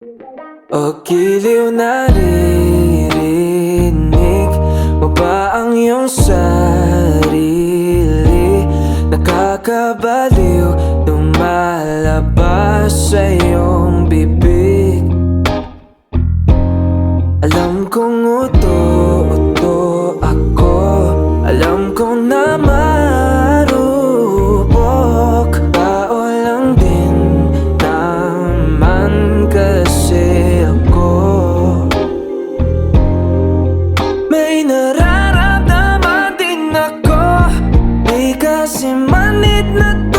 O giliw naririnig mo ba ang iyong sarili? Nakakabaliw lumalabas sa'yo it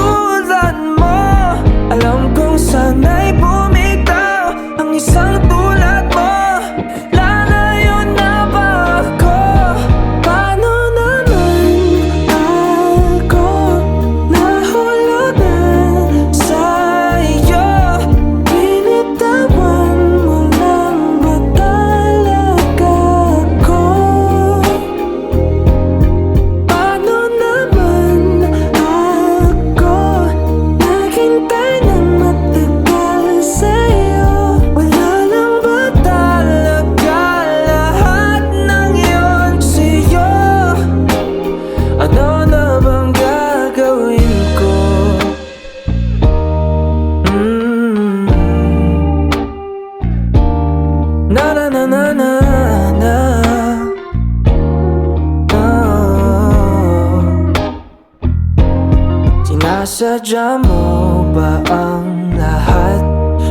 Sinasadya mo ba ang lahat?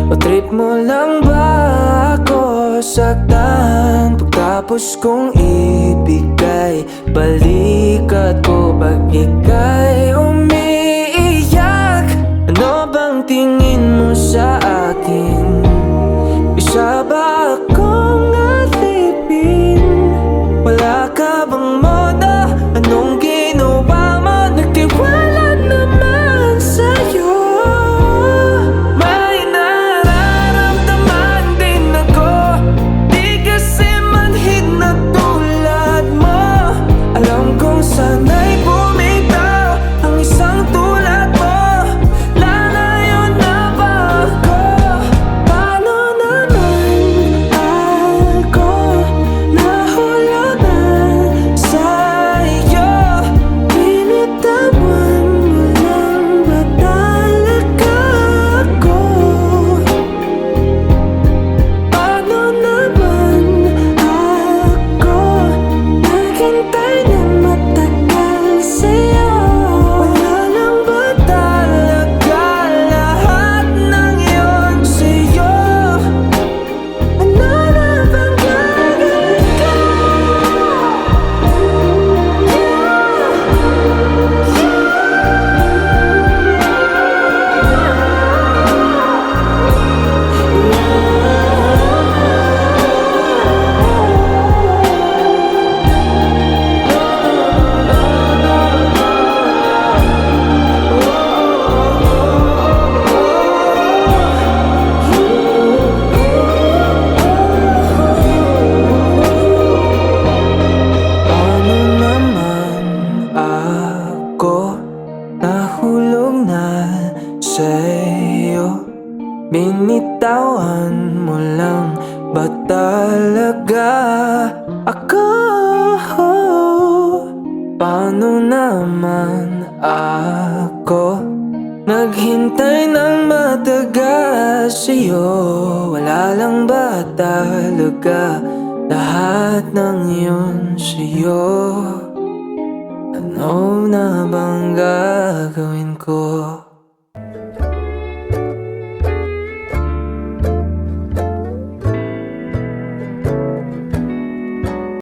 O trip mo lang ba ako saktan? Pagtapos kong ibigay Balikat ko pag ikay umiiyak Ano bang tingin mo sa akin? Isa ba ako? Binitawan mo lang ba talaga ako? Paano naman ako? Naghintay ng matagal sa'yo Wala lang ba talaga lahat ng yun sa'yo? Ano na bang gagawin ko?